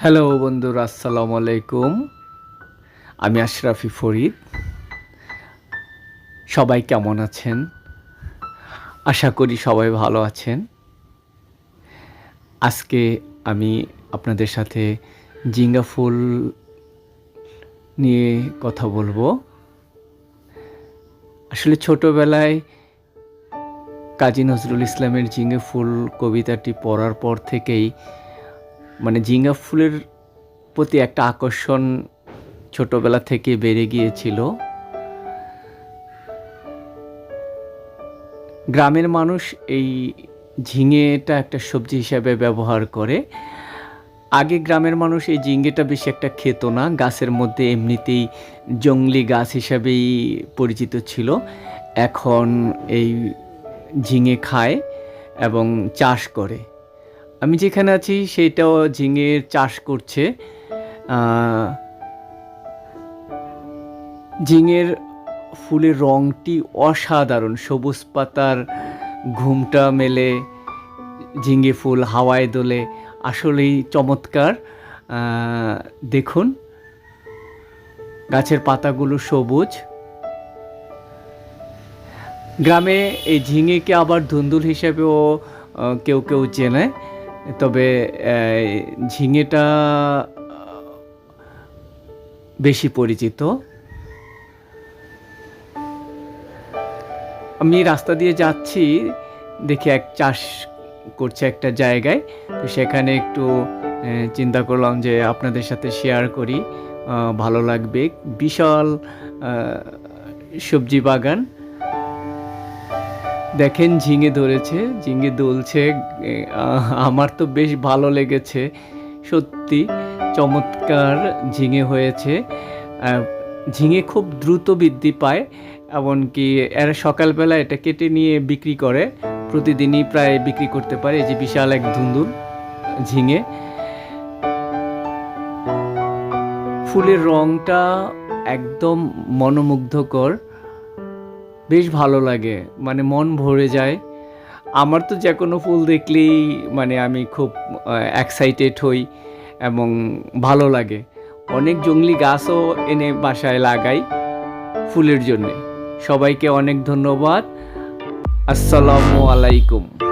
Hello বন্ধুরা, আসসালামু আলাইকুম। আমি আশরাফি ফরিদ। সবাই কেমন আছেন? আশা করি সবাই ভালো আছেন। আজকে আমি আপনাদের সাথে জিঙ্গা ফুল নিয়ে কথা বলব। আসলে ছোটোবেলায় কাজী নজরুল ইসলামের জিঙ্গা ফুল কবিতাটি পড়ার পর থেকেই মানে জিঙ্গা ফুলের প্রতি একটা আকর্ষণ ছোটবেলা থেকে বেড়ে গিয়েছিল। গ্রামের মানুষ এই ঝিঙেটা একটা সবজি হিসাবে ব্যবহার করে। আগে গ্রামের মানুষ এই ঝিঙ্গেটা বেশি একটা খেত না, গাছের মধ্যে এমনিতেই জংলি গাছ হিসাবেই পরিচিত ছিল। এখন এই ঝিঙে খায় এবং চাষ করে। আমি যেখানে আছি সেটাও ঝিঙের চাষ করছে। ঝিঙের ফুলের রঙটি অসাধারণ, সবুজ পাতার ঘুমটা মেলে, ঝিঙে ফুল হাওয়ায় দোলে, আসলেই চমৎকার। দেখুন, গাছের পাতাগুলো সবুজ। গ্রামে এই ঝিঙেকে আবার ধুন্দুল হিসেবেও কেউ কেউ চেনে। তবে ঝিঙেটা বেশি পরিচিত। আমি রাস্তা দিয়ে যাচ্ছি, দেখি এক চাষ করছে একটা জায়গায়। তো সেখানে একটু চিন্তা করলাম যে আপনাদের সাথে শেয়ার করি। ভালো লাগবে। বিশাল সবজি বাগান। দেখেন ঝিঙে ধরেছে, ঝিঙে দুলছে আমার তো বেশ ভালো লেগেছে, সত্যি চমৎকার ঝিঙে হয়েছে। ঝিঙে খুব দ্রুত বৃদ্ধি পায়, এমনকি এরা সকালবেলা এটা কেটে নিয়ে বিক্রি করে, প্রতিদিনই প্রায় বিক্রি করতে পারে, এই যে বিশাল এক ধুন্দুল ঝিঙে। ফুলের রংটা একদম মনোমুগ্ধকর বেশ ভালো লাগে। মানে মন ভরে যায়। আমার তো যে কোনো ফুল দেখলেই মানে আমি খুব এক্সাইটেড হই এবং ভালো লাগে। অনেক জঙ্গলি গাছও এনে বাসায় লাগাই ফুলের জন্যে। সবাইকে অনেক ধন্যবাদ। আসসালামু আলাইকুম।